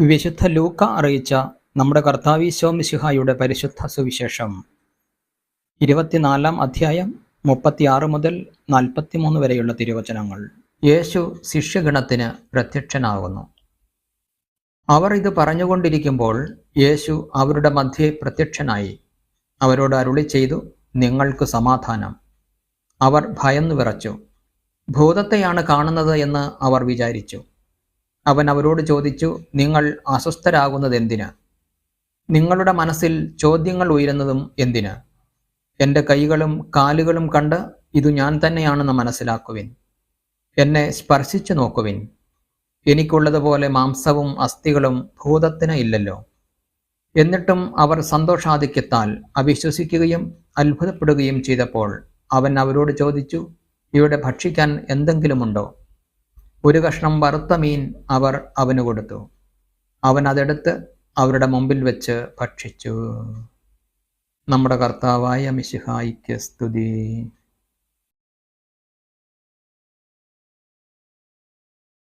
വിശുദ്ധ ലൂക്ക അറിയിച്ച നമ്മുടെ കർത്താവി ശോമിശിഹായുടെ പരിശുദ്ധ സുവിശേഷം. ഇരുപത്തിനാലാം അധ്യായം മുപ്പത്തിയാറ് മുതൽ നാൽപ്പത്തിമൂന്ന് വരെയുള്ള തിരുവചനങ്ങൾ. യേശു ശിഷ്യഗണത്തിന് പ്രത്യക്ഷനാകുന്നു. അവർ ഇത് പറഞ്ഞുകൊണ്ടിരിക്കുമ്പോൾ യേശു അവരുടെ മധ്യേ പ്രത്യക്ഷനായി. അവരോട് അരുളി ചെയ്തു നിങ്ങൾക്ക് സമാധാനം. അവർ ഭയന്നു വിറച്ചു. ഭൂതത്തെയാണ് കാണുന്നത് എന്ന് അവർ വിചാരിച്ചു. അവൻ അവരോട് ചോദിച്ചു നിങ്ങൾ അസ്വസ്ഥരാകുന്നത് എന്തിന് നിങ്ങളുടെ മനസ്സിൽ ചോദ്യങ്ങൾ ഉയരുന്നതും എന്തിന്? എന്റെ കൈകളും കാലുകളും കണ്ട് ഇത് ഞാൻ തന്നെയാണെന്ന് മനസ്സിലാക്കുവിൻ. എന്നെ സ്പർശിച്ചു നോക്കുവിൻ. എനിക്കുള്ളതുപോലെ മാംസവും അസ്ഥികളും ഭൂതത്തിന് ഇല്ലല്ലോ. എന്നിട്ടും അവർ സന്തോഷാധിക്യത്താൽ അവിശ്വസിക്കുകയും അത്ഭുതപ്പെടുകയും ചെയ്തപ്പോൾ അവൻ അവരോട് ചോദിച്ചു ഇവിടെ ഭക്ഷിക്കാൻ എന്തെങ്കിലുമുണ്ടോ? ഒരു കഷ്ണം വറുത്ത മീൻ അവർ അവന് കൊടുത്തു. അവൻ അതെടുത്ത് അവരുടെ മുമ്പിൽ വെച്ച് ഭക്ഷിച്ചു. നമ്മുടെ കർത്താവായ മിശിഹായിക്ക് സ്തുതി.